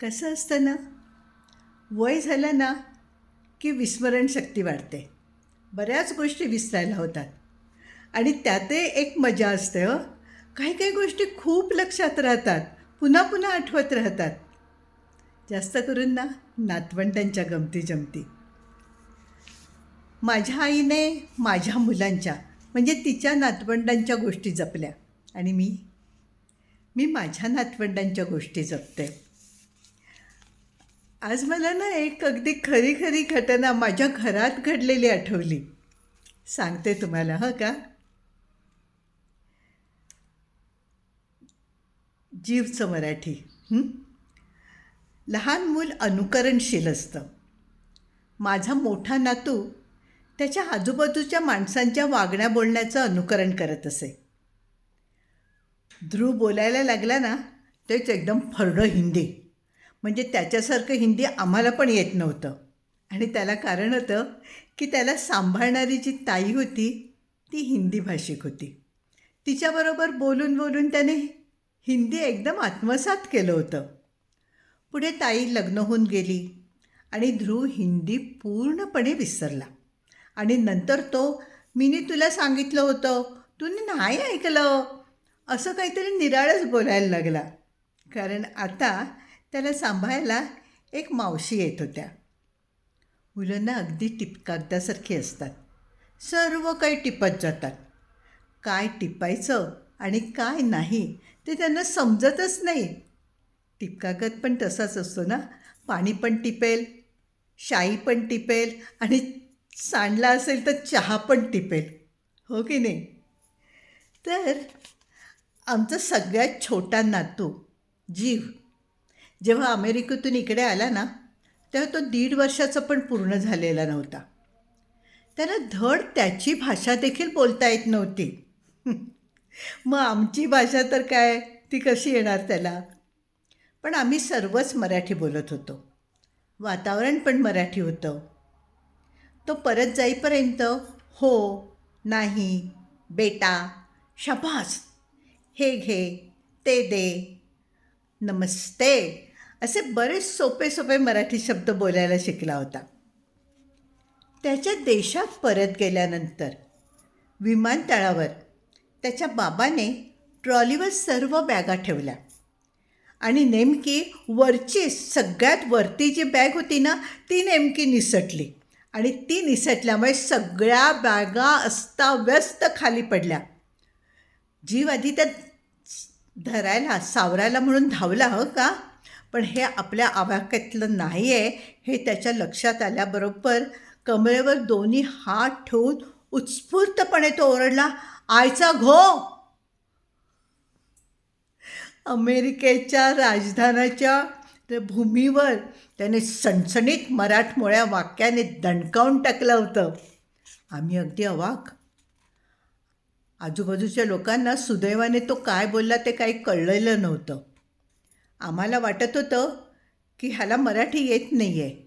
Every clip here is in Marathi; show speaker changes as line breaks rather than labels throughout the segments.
कसं असतं ना? वय झालं ना की विस्मरणशक्ती वाढते. बऱ्याच गोष्टी विसरायला होतात. आणि त्यातही एक मजा असते हो. काही काही गोष्टी खूप लक्षात राहतात. पुन्हा पुन्हा आठवत राहतात. जास्त करून ना नातवंडांच्या गमती जमती. माझ्या आईने माझ्या मुलांच्या म्हणजे तिच्या नातवंडांच्या गोष्टी जपल्या. आणि मी? मी माझ्या नातवंडांच्या गोष्टी जपते. आज मला ना एक अगदी खरी खरी घटना माझ्या घरात घडलेली आठवली. सांगते तुम्हाला हं का? जीवचं मराठी लहान मूल अनुकरणशील असतं. माझा मोठा नातू त्याच्या आजूबाजूच्या माणसांच्या वागण्या बोलण्याचं अनुकरण करत असे. ध्रुव बोलायला लागला ना तेच एकदम फरडं हिंदी. म्हणजे त्याच्यासारखं हिंदी आम्हाला पण येत नव्हतं. आणि त्याला कारण होतं की त्याला सांभाळणारी जी ताई होती ती हिंदी भाषिक होती. तिच्याबरोबर बोलून बोलून त्याने हिंदी एकदम आत्मसात केलं होतं. पुढे ताई लग्न होऊन गेली आणि ध्रुव हिंदी पूर्णपणे विसरला. आणि नंतर तो मीनी तुला सांगितलं होतं तू नाही ऐकलं. असं काहीतरी निराळच बोलायला लागला. कारण आता त्याला सांभाळायला एक मावशी येत होत्या. मुलांना अगदी टिपकागदासारखी असतात. सर्व काही टिपत जातात. काय टिपायचं आणि काय नाही ते त्यांना समजतच नाही. टिपकागद पण तसाच असतो ना? पाणी पण टिपेल शाई पण टिपेल आणि सांडला असेल तर चहा पण टिपेल. हो की नाही? तर आमचा सगळ्यात छोटा नातू जीव जेव्हा अमेरिकेतून इकडे आला ना तेव्हा तो दीड वर्षाचा पण पूर्ण झालेला नव्हता. त्याला धड त्याची भाषा देखील बोलता येत नव्हती. मग आमची भाषा तर काय? ती कशी येणार त्याला? पण आम्ही सर्वच मराठी बोलत होतो. वातावरण पण मराठी होतं. तो परत जाईपर्यंत हो नाही बेटा शबास हे घे ते दे नमस्ते. असे बरेच सोपे सोपे मराठी शब्द बोलायला शिकला होता. त्याच्या देशात परत गेल्यानंतर विमानतळावर त्याच्या बाबाने ट्रॉलीवर सर्व बॅगा ठेवल्या. आणि नेमकी वरची सगळ्यात वरती जी बॅग होती ना ती नेमकी निसटली. आणि ती निसटल्यामुळे सगळ्या बॅगा अस्ताव्यस्त खाली पडल्या. जीव आधी त्या धरायला सावरायला म्हणून धावला हो का? पण हे आपल्या आवाक्यातलं नाही आहे हे त्याच्या लक्षात आल्याबरोबर कमरेवर दोन्ही हात ठेवून उत्स्फूर्तपणे तो ओरडला आयचा घो! अमेरिकेच्या राजधानाच्या भूमीवर त्याने सणसणीत मराठमोळ्या वाक्याने दणकावून टाकलं होतं. आम्ही अगदी अवाक. आजूबाजूच्या लोकांना सुदैवाने तो काय बोलला ते काही कळलेलं नव्हतं. आम्हाला वाटत होतं की ह्याला मराठी येत नाही आहे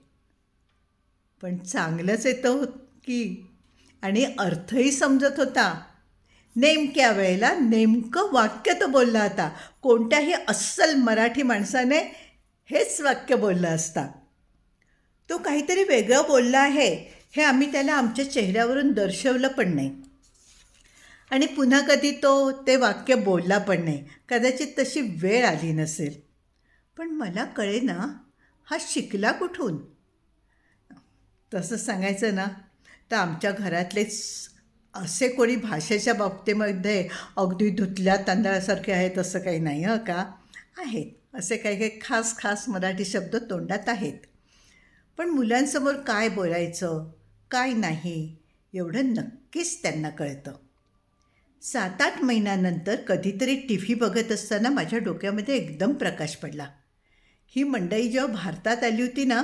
पण चांगलंच येतं होत की. आणि अर्थही समजत होता. नेमक्या वेळेला नेमकं वाक्य तो बोलला होता. कोणत्याही अस्सल मराठी माणसाने हेच वाक्य बोललं असता. तो काहीतरी वेगळं बोलला आहे हे आम्ही त्याला आमच्या चेहऱ्यावरून दर्शवलं पण नाही. आणि पुन्हा कधी तो ते वाक्य बोलला पण नाही. कदाचित तशी वेळ आली नसेल. पण मला कळे ना हा शिकला कुठून? तसं सांगायचं ना तर आमच्या घरातलेच असे कोणी भाषेच्या बाबतीमध्ये अगदी धुतल्या तांदळासारखे आहेत असं काही नाही हं का? आहेत. असे काही काही खास खास मराठी शब्द तोंडात आहेत. पण मुलांसमोर काय बोलायचं काय नाही एवढं नक्कीच त्यांना कळतं. सात आठ महिन्यानंतर कधीतरी टी व्ही बघत असताना माझ्या डोक्यामध्ये एकदम प्रकाश पडला. ही मंडई जेव्हा भारतात आली होती ना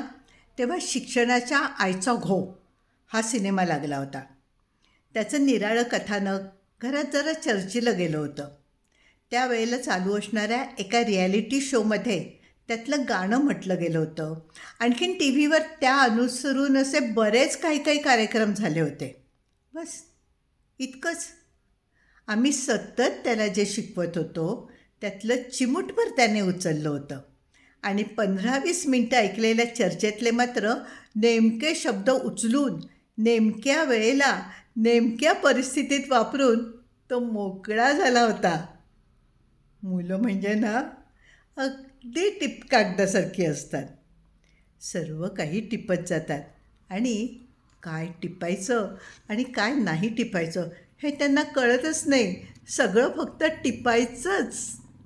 तेव्हा शिक्षणाच्या आईचा घो हा सिनेमा लागला होता. त्याचं निराळं कथानक घरात जरा चर्चेलं गेलं होतं. त्यावेळेला चालू असणाऱ्या एका रिॲलिटी शोमध्ये त्यातलं गाणं म्हटलं गेलं होतं. आणखीन टी व्हीवर त्या अनुसरून असे बरेच काही काही कार्यक्रम झाले होते. बस इतकंच. आम्ही सतत त्याला जे शिकवत होतो त्यातलं चिमूटभर त्याने उचललं होतं. आणि पंधरा वीस मिनटं ऐकलेल्या चर्चेतले मात्र नेमके शब्द उचलून नेमक्या वेळेला नेमक्या परिस्थितीत वापरून तो मोकळा झाला होता. मुलं म्हणजे ना अगदी टिप कागदासारखी असतात. सर्व काही टिपत जातात आणि काय टिपायचं आणि काय नाही टिपायचं हे त्यांना कळतच नाही. सगळं फक्त टिपायचंच.